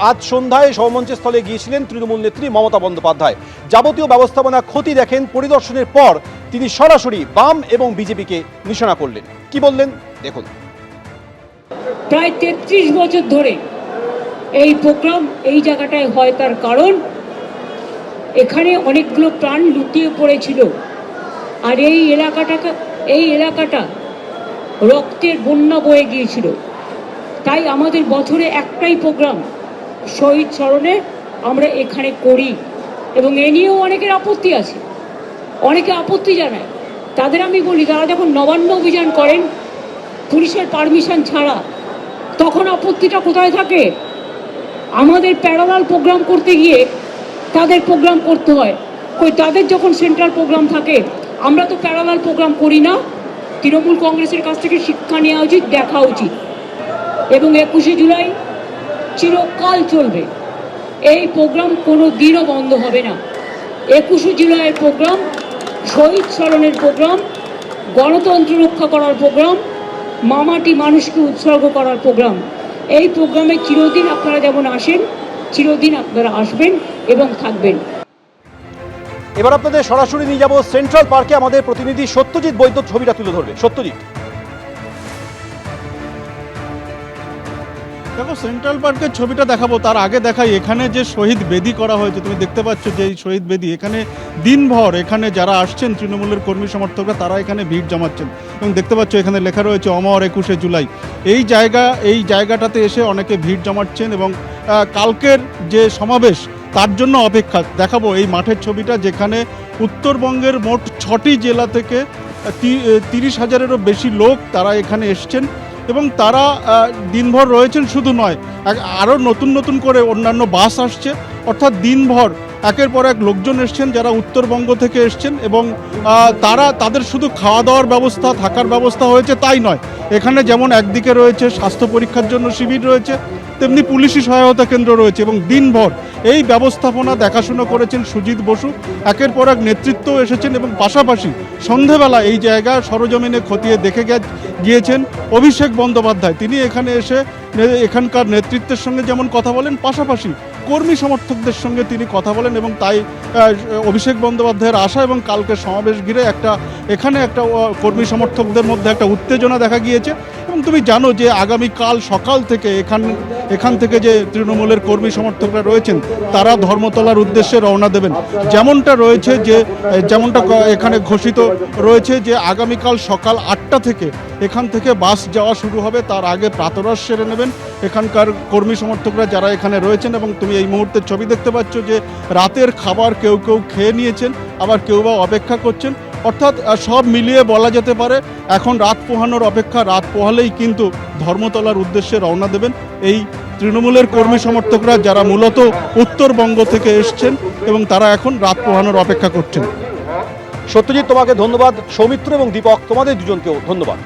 আজ সন্ধ্যায় সভমঞ্চের স্থলে গিয়েছিলেন তৃণমূল নেত্রী মমতা বন্দ্যোপাধ্যায়। যাবতীয় ব্যবস্থাপনা ক্ষতি দেখেন, পরিদর্শনের পর তিনি সরাসরি বাম এবং বিজেপিকে নিশানা করলেন। কি বললেন? দেখুন। প্রায় তেত্রিশ বছর ধরে এই প্রোগ্রাম এই জায়গাটায় হয় তার কারণ, এখানে অনেকগুলো প্রাণ লুটিয়ে পড়েছিল। আর এই এলাকাটাকে, এই এলাকাটা রক্তের বন্যা বয়ে গিয়েছিল। তাই আমাদের বছরে একটাই প্রোগ্রাম শহীদ স্মরণে আমরা এখানে করি। এবং এ নিয়েও অনেকের আপত্তি আছে। অনেকে আপত্তি জানায়। তাদের আমি বলি তারা যখন নবান্ন অভিযান করেন, পুলিশের পারমিশন ছাড়া, তখন আপত্তিটা কোথায় থাকে? আমাদের প্যারালাল প্রোগ্রাম করতে গিয়ে তাদের প্রোগ্রাম করতে হয়। কই, তাদের যখন সেন্ট্রাল প্রোগ্রাম থাকে, আমরা তো প্যারালাল প্রোগ্রাম করি না। তৃণমূল কংগ্রেসের কাছ থেকে শিক্ষা নেওয়া উচিত, দেখা উচিত। এবং একুশে জুলাই চিরকাল চলবে। এই প্রোগ্রাম কোনো দিনও বন্ধ হবে না। একুশে জুলাইয়ের প্রোগ্রাম, শহীদ স্মরণের প্রোগ্রাম, গণতন্ত্র রক্ষা করার প্রোগ্রাম, মামাটি মানুষকে উৎসর্গ করার প্রোগ্রাম। এই প্রোগ্রামে চিরদিন আপনারা যেমন আসেন, চিরদিন আপনারা আসবেন এবং থাকবেন। এবার আপনাদের সরাসরি নিয়ে যাব সেন্ট্রাল পার্কে। আমাদের প্রতিনিধি সত্যজিৎ বৈদ্য ছবিটা তুলে ধরবে। সত্যজিৎ। দেখো সেন্ট্রাল পার্কের ছবিটা দেখাবো, তার আগে দেখাই, এখানে যে শহীদ বেদি করা হয়েছে, তুমি দেখতে পাচ্ছ যে এই শহীদ বেদি, এখানে দিনভর, এখানে যারা আসছেন, তৃণমূলের কর্মী সমর্থকরা, তারা এখানে ভিড় জমাচ্ছেন। এবং দেখতে পাচ্ছ, এখানে লেখা রয়েছে, অমর একুশে জুলাই। এই জায়গা, এই জায়গাটাতে এসে অনেকে ভিড় জমাচ্ছেন এবং কালকের যে সমাবেশ, তার জন্য অপেক্ষা। দেখাবো, এই মাঠের ছবিটা, যেখানে উত্তরবঙ্গের মোট ছটি জেলা থেকে তিরিশ হাজারেরও বেশি লোক তারা এখানে এসছেন। এবং তারা দিনভর রয়েছেন শুধু নয় আরও নতুন নতুন করে অন্যান্য বাস আসছে। অর্থাৎ দিনভর একের পর এক লোকজন এসছেন যারা উত্তরবঙ্গ থেকে এসছেন এবং তারা তাদের শুধু খাওয়া দাওয়ার ব্যবস্থা, থাকার ব্যবস্থা হয়েছে তাই নয়। এখানে যেমন একদিকে রয়েছে স্বাস্থ্য পরীক্ষার জন্য শিবির রয়েছে তেমনি পুলিশি সহায়তা কেন্দ্র রয়েছে এবং দিনভর এই ব্যবস্থাপনা দেখাশুনো করেছেন সুজিত বসু। একের পর এক নেতৃত্ব এসেছেন এবং পাশাপাশি সন্ধেবেলা এই জায়গা সরজমিনে খতিয়ে দেখে গিয়েছেন অভিষেক বন্দ্যোপাধ্যায়। তিনি এখানে এসে এখানকার নেতৃত্বের সঙ্গে যেমন কথা বলেন, পাশাপাশি কর্মী সমর্থকদের সঙ্গে তিনি কথা বলেন এবং তাই অভিষেক বন্দ্যোপাধ্যায়ের আশা এবং কালকে সমাবেশ ঘিরে একটা, এখানে একটা কর্মী সমর্থকদের মধ্যে একটা উত্তেজনা দেখা গিয়েছে। এবং তুমি জানো যে আগামীকাল সকাল থেকে এখান এখান থেকে যে তৃণমূলের কর্মী সমর্থকরা রয়েছেন, তারা ধর্মতলার উদ্দেশ্যে রওনা দেবেন। যেমনটা রয়েছে যে, যেমনটা এখানে ঘোষিত রয়েছে যে আগামীকাল সকাল আটটা থেকে এখান থেকে বাস যাওয়া শুরু হবে, তার আগে প্রাতরাশ সেরে নেবেন। এখানকার কর্মী সমর্থকরা যারা এখানে রয়েছেন এবং তুমি এই মুহূর্তে ছবি দেখতে পাচ্ছ যে রাতের খাবার কেউ কেউ খেয়ে নিয়েছেন, আবার কেউ বা অপেক্ষা করছেন। অর্থাৎ সব মিলিয়ে বলা যেতে পারে, এখন রাত পোহানোর অপেক্ষা, রাত পোহালেই কিন্তু ধর্মতলার উদ্দেশ্যে রওনা দেবেন এই তৃণমূলের কর্মী সমর্থকরা যারা মূলত উত্তরবঙ্গ থেকে এসছেন এবং তারা এখন রাত পোহানোর অপেক্ষা করছেন। সত্যজিৎ, তোমাকে ধন্যবাদ। সৌমিত্র এবং দীপক, তোমাদের দুজনকেও ধন্যবাদ।